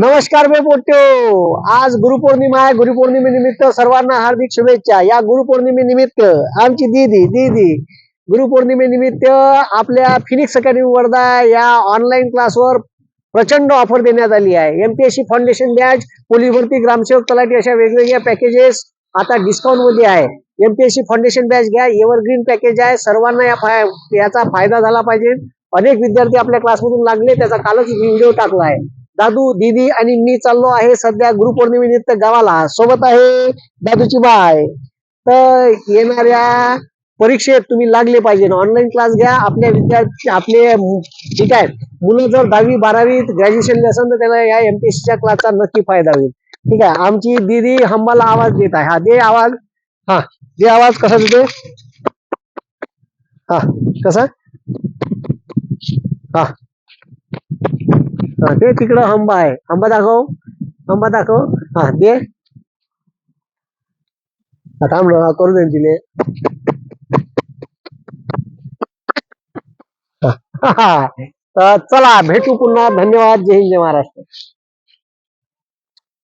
नमस्कार मी पोट्यो आज गुरुपौर्णिमा आहे. गुरुपौर्णिमेनिमित्त सर्वांना हार्दिक शुभेच्छा. या गुरुपौर्णिमेनिमित्त आमची दीदी दीदी गुरुपौर्णिमेनिमित्त आपल्या फिनिक्स अकॅडमी वर्धा या ऑनलाईन क्लासवर प्रचंड ऑफर देण्यात आली आहे. एमपीएससी फाउंडेशन बॅच पोलीस भरती ग्रामसेवक तलाठी अशा वेगवेगळ्या पॅकेजेस आता डिस्काउंटमध्ये आहे. एमपीएससी फाउंडेशन बॅच घ्या. एव्हरग्रीन पॅकेज आहे. सर्वांना या फाय याचा फायदा झाला पाहिजे. अनेक विद्यार्थी आपल्या क्लासमधून लागले. त्याचा कालच व्हिडिओ टाकला आहे. दादू दीदी आणि मी चाललो आहे सध्या गुरुपौर्णिमेनिमित्त गावाला. सोबत आहे दादूची बाय. तर येणाऱ्या परीक्षेत तुम्ही लागले पाहिजे. ऑनलाईन क्लास घ्या. आपल्या विद्यार्थी आपले ठीक आहे. मुलं जर दहावी बारावी ग्रॅज्युएशन असेल तर त्याला या एमपीएससीच्या क्लासचा नक्की फायदा होईल. ठीक आहे. आमची दीदी हंबाला आवाज देत आहे. हा दे आवाज. हा दे आवाज. कसा देते हा कसा? हा. हा ते तिकडं हंबा आहे. हंबा दाखव. हंबा दाखव. हा दे. हा, थांब ना, करू दे तिने चला भेटू पुन्हा. धन्यवाद. जय हिंद जय महाराष्ट्र.